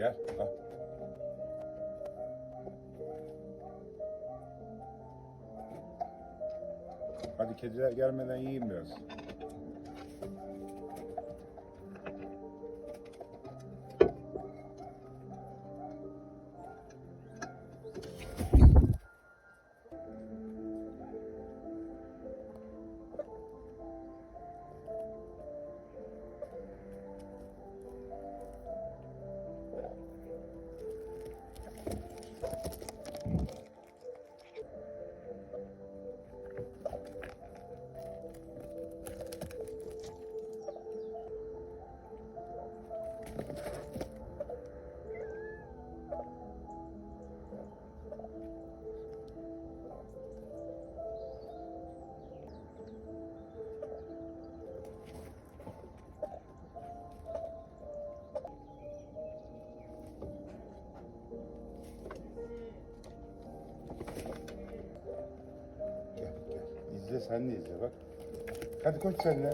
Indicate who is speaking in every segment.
Speaker 1: Gel. Al. Hadi kediler gelmeden yiyin biraz. Sen de izle bak. Hadi koş sen de.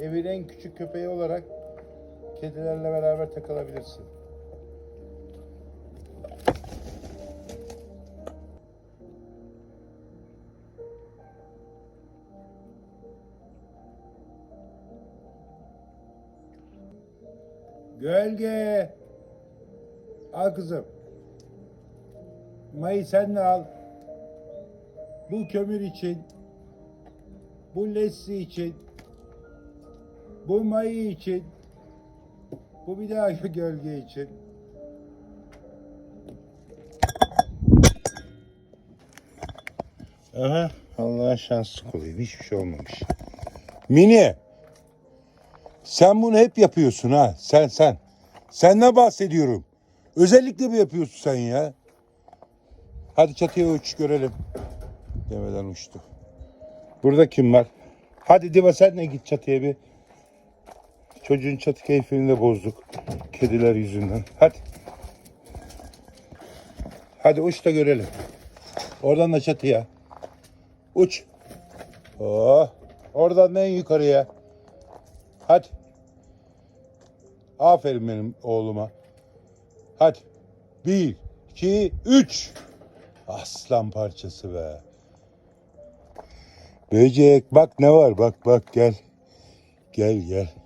Speaker 1: Evin en küçük köpeği olarak kedilerle beraber takılabilirsin. Gölge. Al kızım. Mayı sen de al. Bu kömür için. Bu lessi için. Bu mayı için. Bu bir daha gölge için. Aha Allah'a şanslı kolayım. Hiçbir şey olmamış. Mini. Sen bunu hep yapıyorsun ha. Sen sen. Senden bahsediyorum. Özellikle mi yapıyorsun sen ya? Hadi çatıya uç görelim. Demeden uçtu. Burada kim var? Hadi Diva sen de git çatıya bir. Çocuğun çatı keyfini de bozduk. Kediler yüzünden. Hadi. Hadi uç da görelim. Oradan da çatıya. Uç. Oh. Oradan da en yukarıya. Hadi. Aferin benim oğluma. Hadi. Bir, iki, üç. Aslan parçası be. Böcek bak ne var bak bak gel. Gel gel.